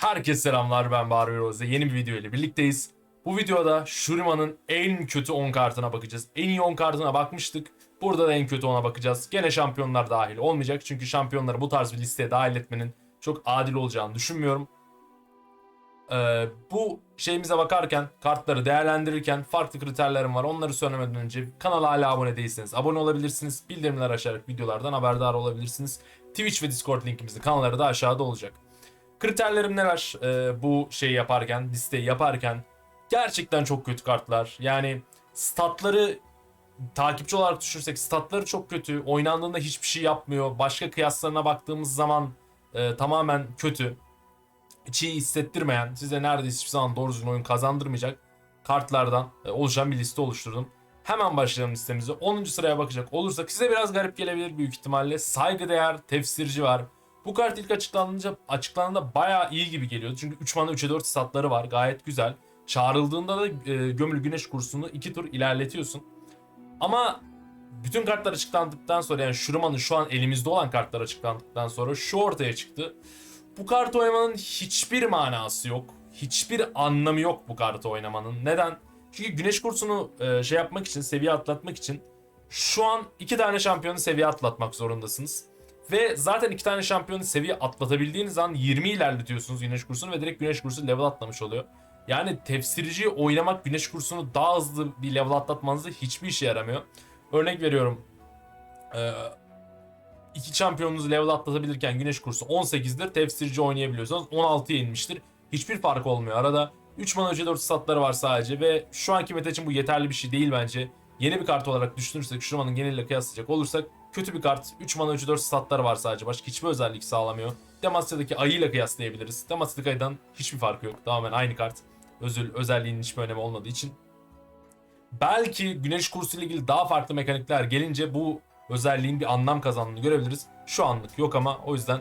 Herkese selamlar ben Barbie Rose. Yeni bir video ile birlikteyiz. Bu videoda Shuriman'ın en kötü 10 kartına bakacağız. En iyi 10 kartına bakmıştık. Burada da en kötü 10'a bakacağız. Gene şampiyonlar dahil olmayacak. Çünkü şampiyonları bu tarz bir listeye dahil etmenin çok adil olacağını düşünmüyorum. Ee, bu şeyimize bakarken, kartları değerlendirirken farklı kriterlerim var. Onları söylemeden önce kanala hala abone değilseniz abone olabilirsiniz. Bildirimler açarak videolardan haberdar olabilirsiniz. Twitch ve Discord linkimizin kanalları da aşağıda olacak. Kriterlerim neler ee, bu şeyi yaparken, listeyi yaparken? Gerçekten çok kötü kartlar. Yani statları takipçi olarak düşünürsek statları çok kötü. Oynandığında hiçbir şey yapmıyor. Başka kıyaslarına baktığımız zaman e, tamamen kötü. Hiç hissettirmeyen, size neredeyse hiçbir zaman doğru düzgün oyun kazandırmayacak kartlardan e, oluşan bir liste oluşturdum. Hemen başlayalım listemize. 10. sıraya bakacak olursak size biraz garip gelebilir büyük ihtimalle. Saygıdeğer tefsirci var. Bu kart ilk açıklandığında, açıklandığında bayağı iyi gibi geliyordu. Çünkü 3 mana 3'e 4 statları var. Gayet güzel. Çağrıldığında da e, gömülü güneş kursunu 2 tur ilerletiyorsun. Ama bütün kartlar açıklandıktan sonra yani Shuruma'nın şu an elimizde olan kartlar açıklandıktan sonra şu ortaya çıktı. Bu kartı oynamanın hiçbir manası yok. Hiçbir anlamı yok bu kartı oynamanın. Neden? Çünkü güneş kursunu e, şey yapmak için, seviye atlatmak için şu an iki tane şampiyonu seviye atlatmak zorundasınız. Ve zaten iki tane şampiyonu seviye atlatabildiğiniz an 20 ilerletiyorsunuz güneş kursunu ve direkt güneş kursu level atlamış oluyor. Yani tefsiriciyi oynamak güneş kursunu daha hızlı bir level atlatmanızda hiçbir işe yaramıyor. Örnek veriyorum. İki şampiyonunuzu level atlatabilirken güneş kursu 18'dir. Tefsirci oynayabiliyorsanız 16'ya inmiştir. Hiçbir fark olmuyor. Arada 3 mana önce 4 statları var sadece ve şu anki meta için bu yeterli bir şey değil bence. Yeni bir kart olarak düşünürsek Şurman'ın geneliyle kıyaslayacak olursak kötü bir kart. 3 mana önce 4 statları var sadece. Başka hiçbir özellik sağlamıyor. Demacia'daki ayıyla kıyaslayabiliriz. Demacia'daki ayıdan hiçbir farkı yok. Tamamen aynı kart. Özül, özelliğinin hiçbir önemi olmadığı için. Belki güneş kursu ile ilgili daha farklı mekanikler gelince bu özelliğin bir anlam kazandığını görebiliriz. Şu anlık yok ama o yüzden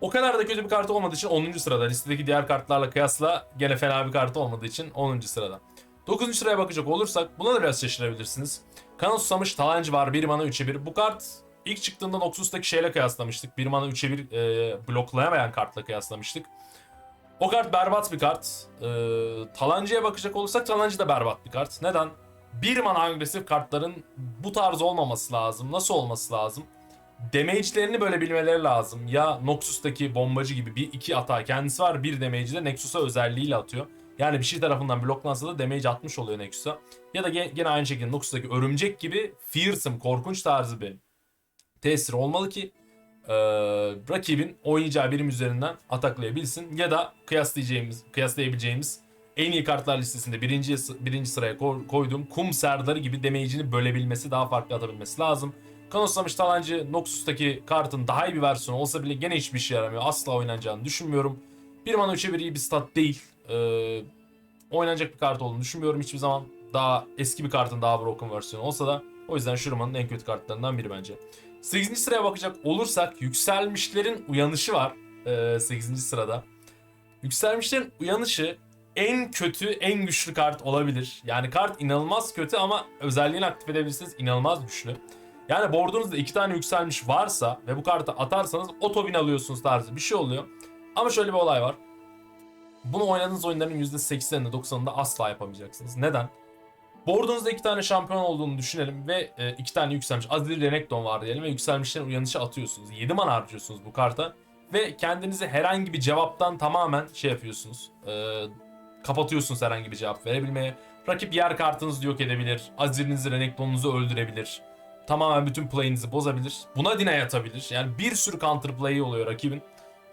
o kadar da kötü bir kart olmadığı için 10. sırada. Listedeki diğer kartlarla kıyasla gene fena bir kart olmadığı için 10. sırada. 9. sıraya bakacak olursak buna da biraz şaşırabilirsiniz. Kana susamış talancı var 1 mana 3'e 1. Bu kart ilk çıktığında Noxus'taki şeyle kıyaslamıştık. 1 mana 3'e 1 e, bloklayamayan kartla kıyaslamıştık. O kart berbat bir kart. E, talancıya bakacak olursak talancı da berbat bir kart. Neden? Bir mana agresif kartların bu tarz olmaması lazım. Nasıl olması lazım? Damage'lerini böyle bilmeleri lazım. Ya Noxus'taki bombacı gibi bir iki atağı kendisi var. Bir damage'i de Nexus'a özelliğiyle atıyor. Yani bir şey tarafından bloklansa da damage atmış oluyor Nexus'a. Ya da ge- gene aynı şekilde Noxus'taki örümcek gibi fearsome, korkunç tarzı bir tesir olmalı ki e, rakibin oynayacağı birim üzerinden ataklayabilsin. Ya da kıyaslayacağımız, kıyaslayabileceğimiz en iyi kartlar listesinde birinci, birinci sıraya ko- koyduğum kum serdarı gibi damage'ini bölebilmesi, daha farklı atabilmesi lazım. Kanoslamış talancı Noxus'taki kartın daha iyi bir versiyonu olsa bile gene hiçbir işe yaramıyor. Asla oynanacağını düşünmüyorum. Bir mana 3'e 1 iyi bir stat değil. Ee, oynanacak bir kart olduğunu düşünmüyorum hiçbir zaman. Daha eski bir kartın daha broken versiyonu olsa da o yüzden Shurman'ın en kötü kartlarından biri bence. 8. sıraya bakacak olursak yükselmişlerin uyanışı var. Ee, 8. sırada. Yükselmişlerin uyanışı en kötü, en güçlü kart olabilir. Yani kart inanılmaz kötü ama özelliğini aktif edebilirsiniz inanılmaz güçlü. Yani board'unuzda iki tane yükselmiş varsa ve bu kartı atarsanız oto win alıyorsunuz tarzı bir şey oluyor. Ama şöyle bir olay var. Bunu oynadığınız oyunların %80'inde 90'ında asla yapamayacaksınız. Neden? Board'unuzda iki tane şampiyon olduğunu düşünelim ve e, iki tane yükselmiş. Azir Renekton var diyelim ve yükselmişlerin uyanışı atıyorsunuz. 7 mana harcıyorsunuz bu karta. Ve kendinizi herhangi bir cevaptan tamamen şey yapıyorsunuz. E, kapatıyorsunuz herhangi bir cevap verebilmeye. Rakip yer kartınızı yok edebilir. Azir'inizi, Renekton'unuzu öldürebilir. Tamamen bütün play'inizi bozabilir. Buna deny atabilir. Yani bir sürü counter play'i oluyor rakibin.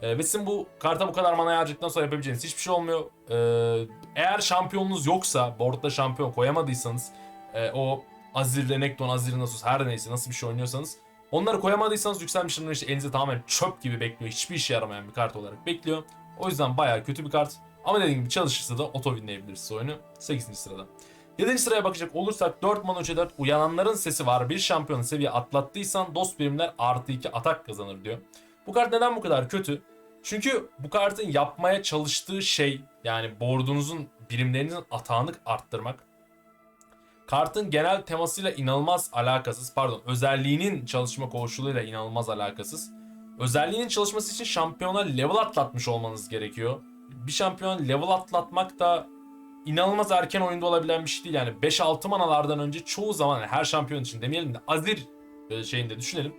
Ee, ve sizin bu karta bu kadar mana harcadıktan sonra yapabileceğiniz hiçbir şey olmuyor. Ee, eğer şampiyonunuz yoksa, boardda şampiyon koyamadıysanız, e, o Azir, Renekton, Azir, Nasus her neyse nasıl bir şey oynuyorsanız onları koyamadıysanız yükselmişlerin işte elinize tamamen çöp gibi bekliyor. Hiçbir işe yaramayan bir kart olarak bekliyor. O yüzden bayağı kötü bir kart. Ama dediğim gibi çalışırsa da auto winleyebilirsiniz oyunu. 8. sırada. 7. sıraya bakacak olursak 4 mana 3'e 4 uyananların sesi var. Bir şampiyonu seviye atlattıysan dost birimler artı 2 atak kazanır diyor. Bu kart neden bu kadar kötü? Çünkü bu kartın yapmaya çalıştığı şey yani board'unuzun birimlerinizin atağını arttırmak. Kartın genel temasıyla inanılmaz alakasız pardon özelliğinin çalışma koşuluyla inanılmaz alakasız. Özelliğinin çalışması için şampiyona level atlatmış olmanız gerekiyor. bir şampiyon level atlatmak da inanılmaz erken oyunda olabilen bir şey değil. Yani 5-6 manalardan önce çoğu zaman yani her şampiyon için demeyelim de Azir e, şeyinde düşünelim.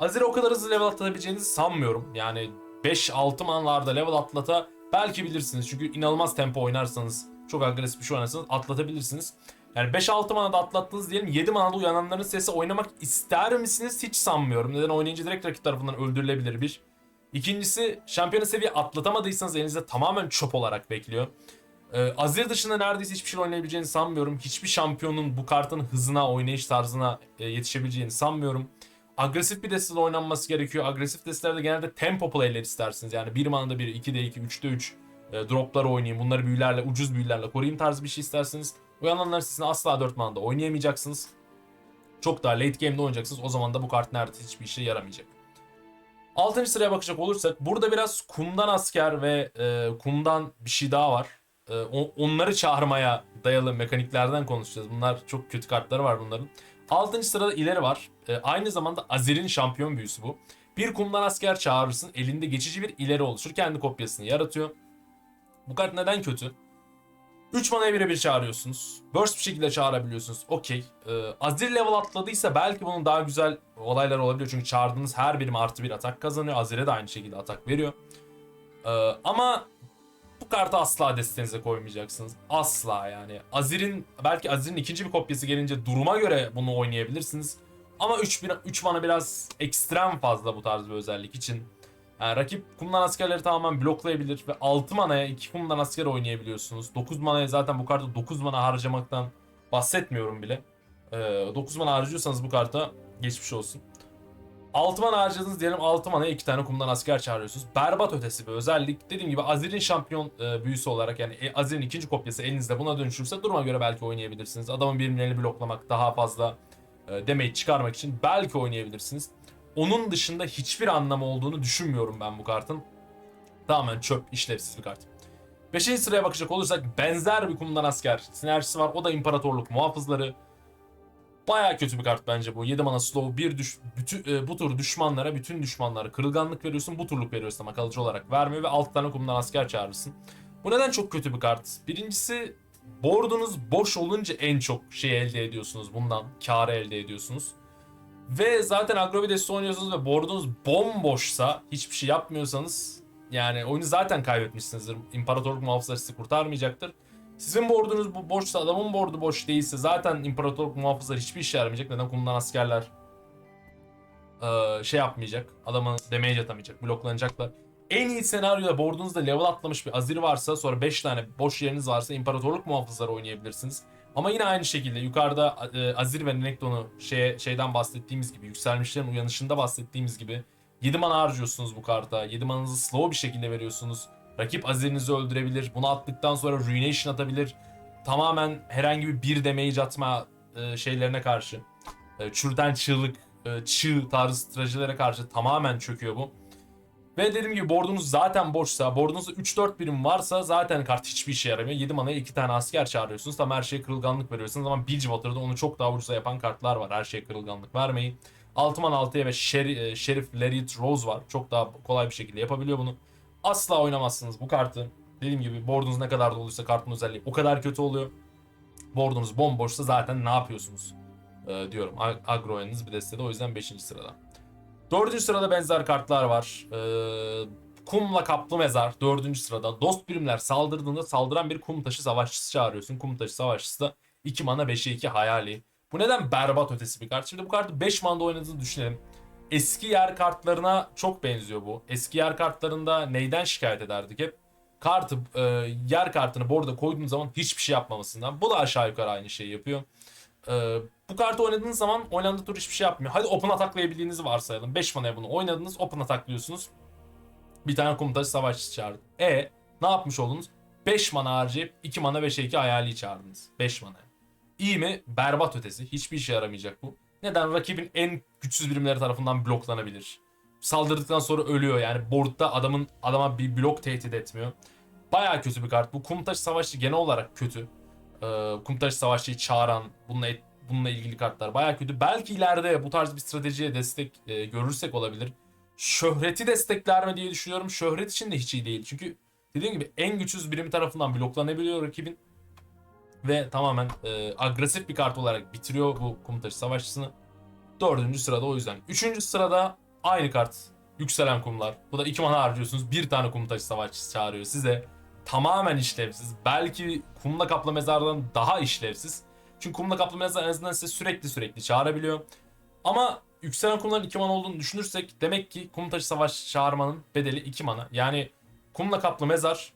Azir'i o kadar hızlı level atlatabileceğinizi sanmıyorum. Yani 5-6 manalarda level atlata belki bilirsiniz. Çünkü inanılmaz tempo oynarsanız, çok agresif bir şey oynarsanız atlatabilirsiniz. Yani 5-6 manada atlattınız diyelim 7 manada uyananların sesi oynamak ister misiniz hiç sanmıyorum. Neden oynayınca direkt rakip tarafından öldürülebilir bir. İkincisi şampiyona seviye atlatamadıysanız elinizde tamamen çöp olarak bekliyor. Ee, Azir dışında neredeyse hiçbir şey oynayabileceğini sanmıyorum. Hiçbir şampiyonun bu kartın hızına, oynayış tarzına e, yetişebileceğini sanmıyorum. Agresif bir destede oynanması gerekiyor. Agresif destelerde genelde tempo play'ler istersiniz. Yani bir manada bir, 2'de 2, 3'te 3 e, droplar oynayayım. Bunları büyülerle, ucuz büyülerle koruyayım tarzı bir şey isterseniz. Uyananların sesini asla 4 manada oynayamayacaksınız. Çok daha late game'de oynayacaksınız. O zaman da bu kart neredeyse hiçbir işe yaramayacak. 6. sıraya bakacak olursak burada biraz kumdan asker ve e, kumdan bir şey daha var. E, o- onları çağırmaya dayalı mekaniklerden konuşacağız. Bunlar çok kötü kartları var bunların. 6. sırada ileri var. E, aynı zamanda Azir'in şampiyon büyüsü bu. Bir kumdan asker çağırırsın. Elinde geçici bir ileri oluşur. Kendi kopyasını yaratıyor. Bu kart neden kötü? 3 manaya birebir çağırıyorsunuz. Burst bir şekilde çağırabiliyorsunuz. Okey. Ee, Azir level atladıysa belki bunun daha güzel olaylar olabiliyor. Çünkü çağırdığınız her birim artı bir atak kazanıyor. Azir'e de aynı şekilde atak veriyor. Ee, ama kartı asla destenize koymayacaksınız. Asla yani. Azir'in belki Azir'in ikinci bir kopyası gelince duruma göre bunu oynayabilirsiniz. Ama 3 3 mana biraz ekstrem fazla bu tarz bir özellik için. Yani rakip kumdan askerleri tamamen bloklayabilir ve 6 manaya 2 kumdan asker oynayabiliyorsunuz. 9 manaya zaten bu kartı 9 mana harcamaktan bahsetmiyorum bile. Ee, 9 mana harcıyorsanız bu karta geçmiş olsun. 6 mana harcadınız diyelim 6 manaya 2 tane kumdan asker çağırıyorsunuz. Berbat ötesi bir özellik. Dediğim gibi Azir'in şampiyon e, büyüsü olarak yani e, Azir'in ikinci kopyası elinizde buna dönüşürse duruma göre belki oynayabilirsiniz. Adamın birimlerini bloklamak daha fazla e, damage çıkarmak için belki oynayabilirsiniz. Onun dışında hiçbir anlamı olduğunu düşünmüyorum ben bu kartın. Tamamen çöp, işlevsiz bir kart. Beşinci sıraya bakacak olursak benzer bir kumdan asker sinerjisi var. O da imparatorluk muhafızları. Baya kötü bir kart bence bu. 7 mana slow bir düş, bütün, e, bu tur düşmanlara, bütün düşmanlara kırılganlık veriyorsun. Bu turluk veriyorsun ama kalıcı olarak vermiyor ve 6 tane kumdan asker çağırırsın. Bu neden çok kötü bir kart? Birincisi board'unuz boş olunca en çok şey elde ediyorsunuz bundan. Karı elde ediyorsunuz. Ve zaten Agrovides'te oynuyorsunuz ve board'unuz bomboşsa, hiçbir şey yapmıyorsanız yani oyunu zaten kaybetmişsinizdir. İmparatorluk muhafızları sizi kurtarmayacaktır. Sizin board'unuz bu boşsa, adamın board'u boş değilse zaten İmparatorluk muhafızları hiçbir işe yaramayacak. Neden kumdan askerler eee, şey yapmayacak, adamı damage atamayacak, bloklanacaklar. En iyi senaryoda board'unuzda level atlamış bir Azir varsa sonra 5 tane boş yeriniz varsa İmparatorluk muhafızları oynayabilirsiniz. Ama yine aynı şekilde yukarıda e, Azir ve Nekton'u şeye, şeyden bahsettiğimiz gibi yükselmişlerin uyanışında bahsettiğimiz gibi 7 mana harcıyorsunuz bu karta. 7 mananızı slow bir şekilde veriyorsunuz. Rakip Azir'inizi öldürebilir. Bunu attıktan sonra Ruination atabilir. Tamamen herhangi bir bir damage atma e, şeylerine karşı. E, çürüten çığlık, e, çığ tarzı stratejilere karşı tamamen çöküyor bu. Ve dediğim gibi board'unuz zaten boşsa, board'unuzda 3-4 birim varsa zaten kart hiçbir işe yaramıyor. 7 manaya 2 tane asker çağırıyorsunuz. Tam her şeye kırılganlık veriyorsunuz ama Bilgewater'da onu çok daha ucuza yapan kartlar var. Her şeye kırılganlık vermeyin. 6 mana 6'ya ve e, Şerif Lariat Rose var. Çok daha kolay bir şekilde yapabiliyor bunu. Asla oynamazsınız bu kartı. Dediğim gibi board'unuz ne kadar doluysa kartın özelliği o kadar kötü oluyor. Board'unuz bomboşsa zaten ne yapıyorsunuz e, diyorum. Agro oyununuz bir destede o yüzden 5. sırada. Dördüncü sırada benzer kartlar var. Ee, kumla kaplı mezar dördüncü sırada. Dost birimler saldırdığında saldıran bir kum taşı savaşçısı çağırıyorsun. Kum taşı savaşçısı da 2 mana 5'e 2 hayali. Bu neden berbat ötesi bir kart? Şimdi bu kartı 5 manada oynadığını düşünelim. Eski yer kartlarına çok benziyor bu. Eski yer kartlarında neyden şikayet ederdik hep? Kartı, e, yer kartını borda koyduğun zaman hiçbir şey yapmamasından. Bu da aşağı yukarı aynı şeyi yapıyor. Ee, bu kartı oynadığınız zaman oynandığı tur hiçbir şey yapmıyor. Hadi open ataklayabildiğinizi varsayalım. 5 manaya bunu oynadınız open ataklıyorsunuz. Bir tane komutaj savaşçısı çağırdı. E ne yapmış oldunuz? 5 mana harcayıp 2 mana 5'e 2 hayali çağırdınız. 5 mana. İyi mi? Berbat ötesi. Hiçbir işe yaramayacak bu. Neden? Rakibin en güçsüz birimleri tarafından bloklanabilir. Saldırdıktan sonra ölüyor yani boardda adamın adama bir blok tehdit etmiyor. Baya kötü bir kart. Bu Kumtaş Savaşçı genel olarak kötü. Ee, Kumtaş Savaşçı'yı çağıran, bununla, bununla ilgili kartlar baya kötü. Belki ileride bu tarz bir stratejiye destek e, görürsek olabilir. Şöhreti destekler mi diye düşünüyorum. Şöhret için de hiç iyi değil. Çünkü Dediğim gibi en güçsüz birimi tarafından bloklanabiliyor rakibin. Ve tamamen e, agresif bir kart olarak bitiriyor bu kum taşı savaşçısını. Dördüncü sırada o yüzden. Üçüncü sırada aynı kart. Yükselen kumlar. Bu da iki mana harcıyorsunuz. Bir tane kum taşı savaşçısı çağırıyor size. Tamamen işlevsiz. Belki kumla kaplı mezardan daha işlevsiz. Çünkü kumla kaplı mezar en azından size sürekli sürekli çağırabiliyor. Ama yükselen kumların 2 mana olduğunu düşünürsek demek ki kum taşı savaş çağırmanın bedeli 2 mana. Yani kumla kaplı mezar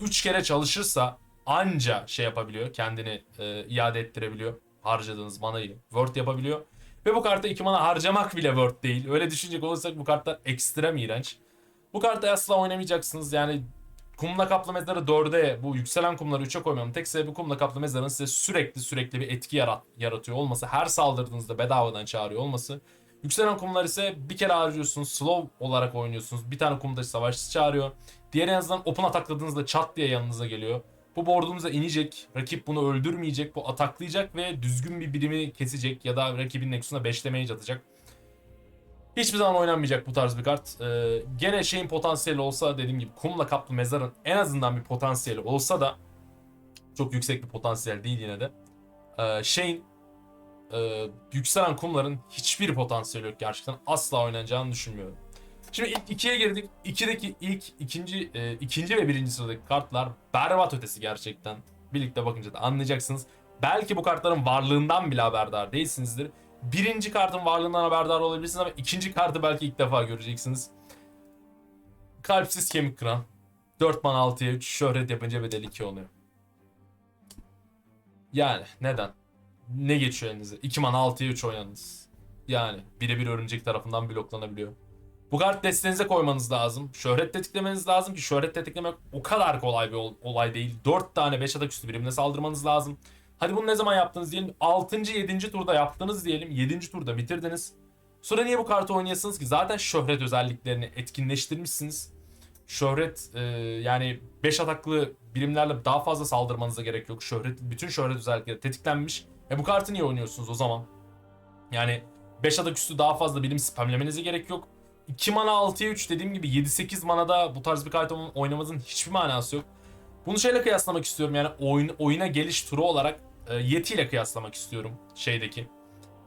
3 kere çalışırsa anca şey yapabiliyor. Kendini e, iade ettirebiliyor. Harcadığınız manayı word yapabiliyor. Ve bu kartta 2 mana harcamak bile word değil. Öyle düşünecek olursak bu kartlar ekstrem iğrenç. Bu kartı asla oynamayacaksınız. Yani kumla kaplı mezarı 4'e bu yükselen kumları 3'e koymamın tek sebebi kumla kaplı mezarın size sürekli sürekli bir etki yarat yaratıyor olması. Her saldırdığınızda bedavadan çağırıyor olması. Yükselen kumlar ise bir kere harcıyorsunuz. Slow olarak oynuyorsunuz. Bir tane kumdaşı savaşçısı çağırıyor. Diğeri en azından open atakladığınızda çat diye yanınıza geliyor. Bu board'unuza inecek. Rakip bunu öldürmeyecek. Bu ataklayacak ve düzgün bir birimi kesecek. Ya da rakibin nexusuna 5 damage atacak. Hiçbir zaman oynanmayacak bu tarz bir kart. Ee, gene şeyin potansiyeli olsa dediğim gibi kumla kaplı mezarın en azından bir potansiyeli olsa da çok yüksek bir potansiyel değil yine de. Ee, şeyin e, yükselen kumların hiçbir potansiyeli yok gerçekten. Asla oynanacağını düşünmüyorum. Şimdi ikiye girdik. İkideki ilk, ikinci, e, ikinci ve birinci sıradaki kartlar berbat ötesi gerçekten. Birlikte bakınca da anlayacaksınız. Belki bu kartların varlığından bile haberdar değilsinizdir. Birinci kartın varlığından haberdar olabilirsiniz ama ikinci kartı belki ilk defa göreceksiniz. Kalpsiz kemik kıran. 4 mana 6'ya 3 şöhret yapınca bedeli 2 oluyor. Yani neden? Ne geçiyor elinize? 2 mana 6'ya 3 oynadınız. Yani birebir örümcek tarafından bloklanabiliyor. Bu kart destenize koymanız lazım. Şöhret tetiklemeniz lazım ki şöhret tetiklemek o kadar kolay bir ol- olay değil. 4 tane 5 atak üstü birimle saldırmanız lazım. Hadi bunu ne zaman yaptınız diyelim. 6. 7. turda yaptınız diyelim. 7. turda bitirdiniz. Sonra niye bu kartı oynayasınız ki? Zaten şöhret özelliklerini etkinleştirmişsiniz. Şöhret e, yani 5 ataklı birimlerle daha fazla saldırmanıza gerek yok. Şöhret bütün şöhret özellikleri tetiklenmiş. E bu kartı niye oynuyorsunuz o zaman? Yani 5 atak üstü daha fazla birim spamlemenize gerek yok. 2 mana 6'ya 3 dediğim gibi 7-8 manada bu tarz bir kart oynamanızın hiçbir manası yok. Bunu şeyle kıyaslamak istiyorum yani oyun, oyuna geliş turu olarak e, Yeti ile kıyaslamak istiyorum şeydeki.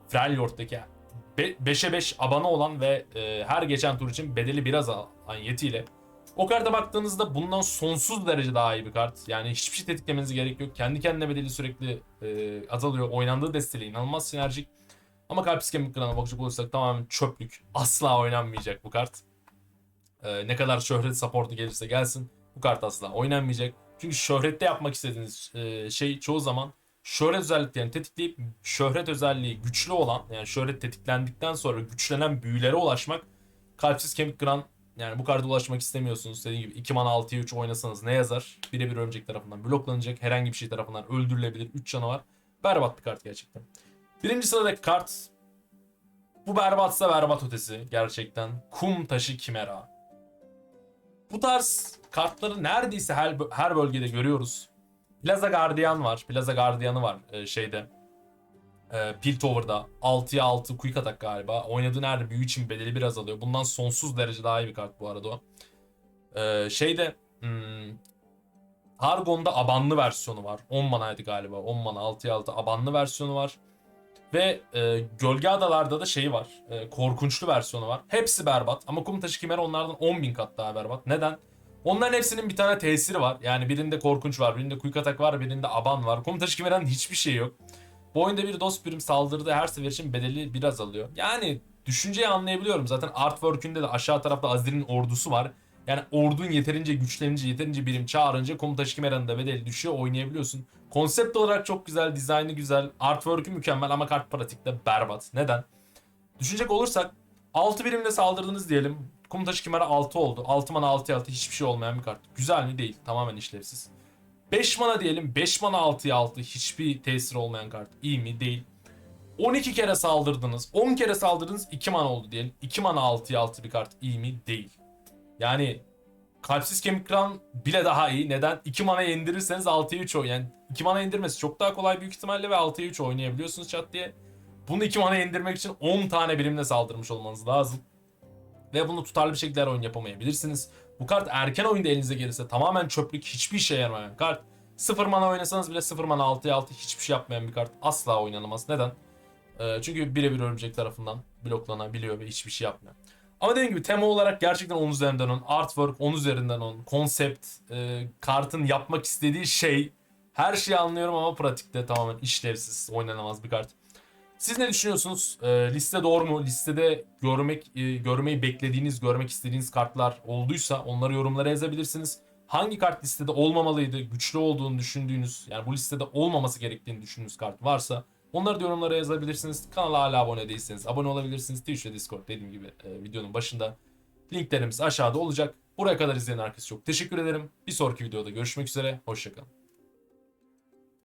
Freljord'daki 5'e 5 abone olan ve e, her geçen tur için bedeli biraz alan Yeti ile. O karta baktığınızda bundan sonsuz derece daha iyi bir kart. Yani hiçbir şey tetiklemenize gerek yok. Kendi kendine bedeli sürekli e, azalıyor. Oynandığı desteğiyle inanılmaz sinerjik. Ama kalp kemik kırana bakacak olursak tamamen çöplük. Asla oynanmayacak bu kart. E, ne kadar şöhret supportu gelirse gelsin bu kart asla oynanmayacak. Çünkü şöhrette yapmak istediğiniz e, şey çoğu zaman şöhret özelliklerini tetikleyip şöhret özelliği güçlü olan yani şöhret tetiklendikten sonra güçlenen büyülere ulaşmak kalpsiz kemik kıran yani bu karta ulaşmak istemiyorsunuz. Dediğim gibi 2 mana 6'ya 3 oynasanız ne yazar? Birebir örümcek tarafından bloklanacak. Herhangi bir şey tarafından öldürülebilir. 3 canı var. Berbat bir kart gerçekten. Birinci sıradaki kart bu berbatsa berbat ötesi gerçekten. Kum taşı kimera. Bu tarz kartları neredeyse her, her bölgede görüyoruz. Plaza Guardian var. Plaza Guardian'ı var e, şeyde. E, Piltover'da. 6'ya 6 quick attack galiba. Oynadığı nerede büyü için bedeli biraz alıyor. Bundan sonsuz derece daha iyi bir kart bu arada o. E, şeyde hmm, Hargon'da abanlı versiyonu var. 10 manaydı galiba. 10 mana 6'ya 6 abanlı versiyonu var. Ve e, Gölge Adalar'da da şeyi var. E, korkunçlu versiyonu var. Hepsi berbat. Ama Kum Taşı Kimera onlardan 10.000 kat daha berbat. Neden? Onların hepsinin bir tane tesiri var. Yani birinde korkunç var, birinde quick attack var, birinde aban var. Kum Taşı Kimera'nın hiçbir şeyi yok. Bu oyunda bir dost birim saldırdığı her sefer için bedeli biraz alıyor. Yani düşünceyi anlayabiliyorum. Zaten artwork'ünde de aşağı tarafta Azir'in ordusu var. Yani ordun yeterince güçlenince, yeterince birim çağırınca Komuta Kimera'nın da bedeli düşüyor, oynayabiliyorsun. Konsept olarak çok güzel, dizaynı güzel, artwork'ü mükemmel ama kart pratikte berbat. Neden? Düşünecek olursak 6 birimle saldırdınız diyelim. Komuta Kimera 6 oldu. 6 mana 6'ya 6 hiçbir şey olmayan bir kart. Güzel mi? Değil. Tamamen işlevsiz. 5 mana diyelim. 5 mana 6'ya 6 hiçbir tesiri olmayan kart. İyi mi? Değil. 12 kere saldırdınız. 10 kere saldırdınız 2 mana oldu diyelim. 2 mana 6'ya 6 bir kart. İyi mi? Değil. Yani kalpsiz kemik kıran bile daha iyi. Neden? 2 mana indirirseniz 6'ya 3 oyn. Yani 2 mana indirmesi çok daha kolay büyük ihtimalle ve 6'ya 3 oynayabiliyorsunuz çat diye. Bunu 2 mana indirmek için 10 tane birimle saldırmış olmanız lazım. Ve bunu tutarlı bir şekilde oyun yapamayabilirsiniz. Bu kart erken oyunda elinize gelirse tamamen çöplük hiçbir işe yaramayan kart. 0 mana oynasanız bile 0 mana 6'ya 6 hiçbir şey yapmayan bir kart asla oynanamaz. Neden? Ee, çünkü birebir örümcek tarafından bloklanabiliyor ve hiçbir şey yapmıyor. Ama dediğim gibi tema olarak gerçekten 10 üzerinden 10. Artwork 10 üzerinden 10. Konsept, e, kartın yapmak istediği şey. Her şeyi anlıyorum ama pratikte tamamen işlevsiz, oynanamaz bir kart. Siz ne düşünüyorsunuz? E, liste doğru mu? Listede görmek e, görmeyi beklediğiniz, görmek istediğiniz kartlar olduysa onları yorumlara yazabilirsiniz. Hangi kart listede olmamalıydı? Güçlü olduğunu düşündüğünüz, yani bu listede olmaması gerektiğini düşündüğünüz kart varsa onları da yorumlara yazabilirsiniz. Kanala hala abone değilseniz abone olabilirsiniz. Twitch ve Discord dediğim gibi e, videonun başında linklerimiz aşağıda olacak. Buraya kadar izleyen herkese çok teşekkür ederim. Bir sonraki videoda görüşmek üzere. Hoşçakalın.